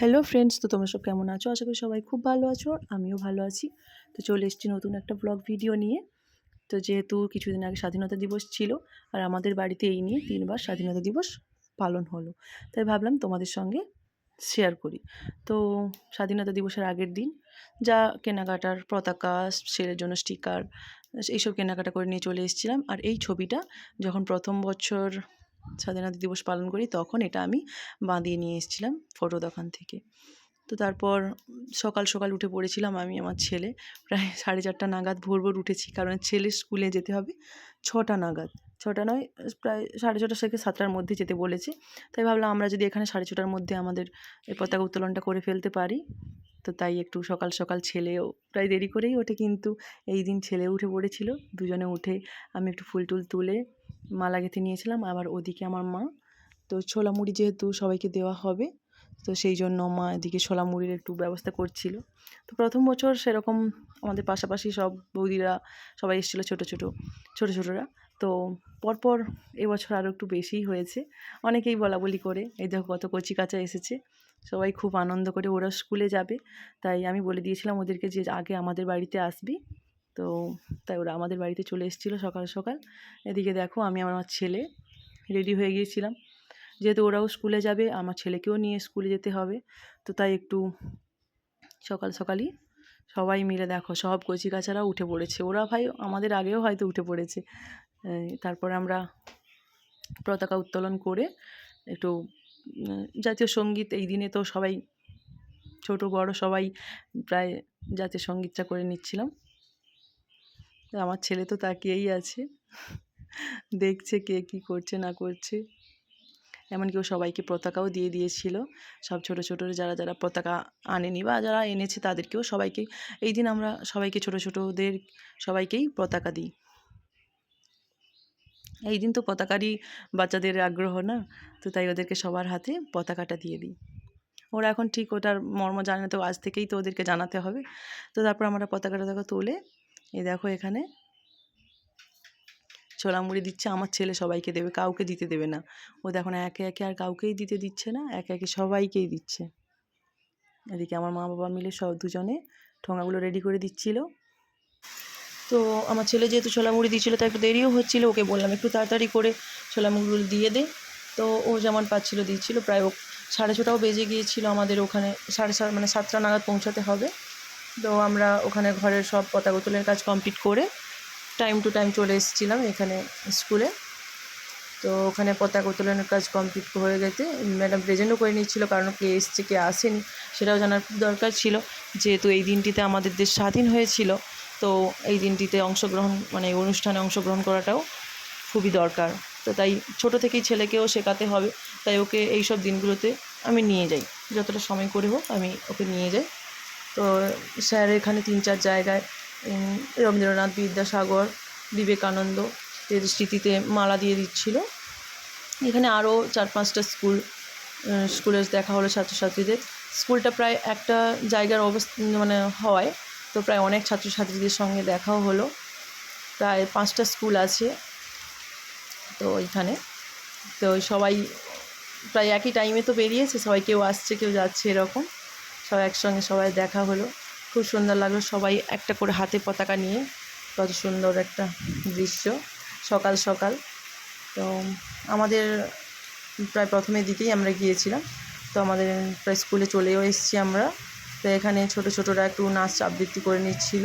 Hello friends তো তোমরা সব কেমন আছো? আশা করি সবাই খুব ভালো আছো, আমিও ভালো আছি। তো চলে এসেছি নতুন একটা ব্লগ ভিডিও নিয়ে। তো যেহেতু কিছুদিন আগে স্বাধীনতা দিবস ছিল, আর আমাদের বাড়িতে এই নিয়ে তিনবার স্বাধীনতা দিবস পালন হলো। তাই ভাবলাম তোমাদের সঙ্গে শেয়ার করি। তো স্বাধীনতা দিবসের আগের দিন যা কেনাকাটার পতাকা ছেলের জন্য স্টিকার এইসব কেনাকাটা করে নিয়ে চলে এসেছিলাম। আর এই ছবিটা যখন প্রথম বছর স্বাধীনতা দিবস পালন করি, তখন এটা আমি বাঁধিয়ে নিয়ে এসেছিলাম ফটো দোকান থেকে। তো তারপর সকাল সকাল উঠে পড়েছিলাম আমি, আমার ছেলে। প্রায় সাড়ে চারটা নাগাদ ভোর ভোর উঠেছি, কারণ ছেলের স্কুলে যেতে হবে ছটা নাগাদ। ছটা নয়, প্রায় সাড়ে ছটা থেকে সাতটার মধ্যে যেতে বলেছে। তাই ভাবলাম আমরা যদি এখানে সাড়ে ছটার মধ্যে আমাদের এই পতাকা উত্তোলনটা করে ফেলতে পারি। তো তাই একটু সকাল সকাল ছেলেও, প্রায় দেরি করেই ওঠে, কিন্তু এই দিন ছেলে উঠে পড়েছিল। দুজনে উঠে আমি একটু ফুল টুল তুলে মালা গেঁথে নিয়েছিলাম, আবার ওদিকে আমার মা। তো ছোলা মুড়ি যেহেতু সবাইকে দেওয়া হবে, তো সেই জন্য মা এদিকে ছোলা মুড়ির একটু ব্যবস্থা করছিল। তো প্রথম বছর সেরকম আমাদের পাশাপাশি সব বৌদিরা সবাই এসেছিল ছোটো ছোটো ছোটো ছোটোরা। তো পরপর এবছর আরও একটু বেশিই হয়েছে। অনেকেই বলা বলি করে, এই দেখো কত কচি কাঁচা এসেছে। সবাই খুব আনন্দ করে ওরা স্কুলে যাবে। তাই আমি বলে দিয়েছিলাম ওদেরকে যে আগে আমাদের বাড়িতে আসবি। তো তাই ওরা আমাদের বাড়িতে চলে এসেছিল সকাল সকাল। এদিকে দেখো আমি আমার আমার ছেলে রেডি হয়ে গিয়েছিলাম। যেহেতু ওরাও স্কুলে যাবে, আমার ছেলেকেও নিয়ে স্কুলে যেতে হবে। তো তাই একটু সকাল সকালই সবাই মিলে দেখো, সব কচি কাচারাও উঠে পড়েছে। ওরা ভাই আমাদের আগেও হয়তো উঠে পড়েছে। তারপরে আমরা পতাকা উত্তোলন করে একটু জাতীয় সংগীত এই দিনে তো সবাই ছোট বড় সবাই প্রায় জাতীয় সঙ্গীতটা করে নিচ্ছিলাম। আমার ছেলে তো তাকিয়েই আছে। দেখছে কে কী করছে, না করছে। এমনকি ও সবাইকে পতাকাও দিয়ে দিয়েছিল। সব ছোটো ছোটো যারা যারা পতাকা আনেনি বা যারা এনেছে তাদেরকেও সবাইকে, এই দিন আমরা সবাইকে ছোটো ছোটোদের সবাইকেই পতাকা দিই। এই দিন তো পতাকারই বাচ্চাদের আগ্রহ না, তো তাই ওদেরকে সবার হাতে পতাকাটা দিয়ে দিই। ওরা এখন ঠিক ওটার মর্ম জানে তো আজ থেকেই তো ওদেরকে জানাতে হবে। তো তারপর আমরা পতাকা টতাকা তুলে এই দেখো এখানে। ছোলা মুড়ি দিচ্ছে, আমার ছেলে সবাইকে দেবে, কাউকে দিতে দেবে না। ও দেখো না, একে একে আর কাউকেই দিতে দিচ্ছে না, একে একে সবাইকেই দিচ্ছে। এদিকে আমার মা বাবা মিলে সব দুজনে ঠোঙাগুলো রেডি করে দিচ্ছিল। তো আমার ছেলে যেহেতু ছোলা মুড়ি দিচ্ছিল, তাই একটু দেরিও হচ্ছিল, ওকে বললাম একটু তাড়াতাড়ি করে ছোলা মুড়িগুলো দিয়ে দে। তো ও যেমন পাচ্ছিলো, দিচ্ছিল। প্রায় ও সাড়ে ছটাও বেজে গিয়েছিল আমাদের ওখানে, সাড়ে সাত মানে সাতটা নাগাদ পৌঁছাতে হবে। তো আমরা ওখানে ঘরের সব পতাকা উত্তোলনের কাজ কমপ্লিট করে টাইম টু টাইম চলে এসেছিলাম এখানে স্কুলে তো ওখানে পতাকা উত্তোলনের কাজ কমপ্লিট হয়ে গেছে। ম্যাডাম প্রেজেন্টও করে নিচ্ছিলো কারণ কে এসছে, কে আসেনি, সেটাও জানার খুব দরকার ছিল। যেহেতু এই দিনটিতে আমাদের দেশ স্বাধীন হয়েছিল, তো এই দিনটিতে অংশগ্রহণ মানে অনুষ্ঠানে অংশগ্রহণ করাটাও খুবই দরকার। তো তাই ছোট থেকেই ছেলেকেও শেখাতে হবে, তাই ওকে এই সব দিনগুলোতে আমি নিয়ে যাই। যতটা সময় করে হোক আমি ওকে নিয়ে যাই। তো স্যার এখানে তিন চার জায়গায় রবীন্দ্রনাথ বিদ্যাসাগর, বিবেকানন্দ এদের স্মৃতিতে মালা দিয়ে দিচ্ছিল। এখানে আরও চার পাঁচটা স্কুল স্কুলে দেখা হলো ছাত্রছাত্রীদের। স্কুলটা প্রায় একটা জায়গার অবস্থা মানে হওয়ায় তো প্রায় অনেক ছাত্রছাত্রীদের সঙ্গে দেখাও হলো। প্রায় পাঁচটা স্কুল আছে তো ওইখানে তো সবাই প্রায় একই টাইমে তো বেরিয়েছে, সবাই কেউ আসছে, কেউ যাচ্ছে এরকম। সবাই একসঙ্গে সবাই দেখা হলো। খুব সুন্দর লাগল সবাই একটা করে হাতে পতাকা নিয়ে। কত সুন্দর একটা দৃশ্য। সকাল সকাল। তো আমাদের প্রায় প্রথমে দিকেই আমরা গিয়েছিলাম। তো আমাদের প্রায় স্কুলে চলেও এসেছি আমরা। তো এখানে ছোটো ছোটোরা একটু নাচ আবৃত্তি করে নিচ্ছিল।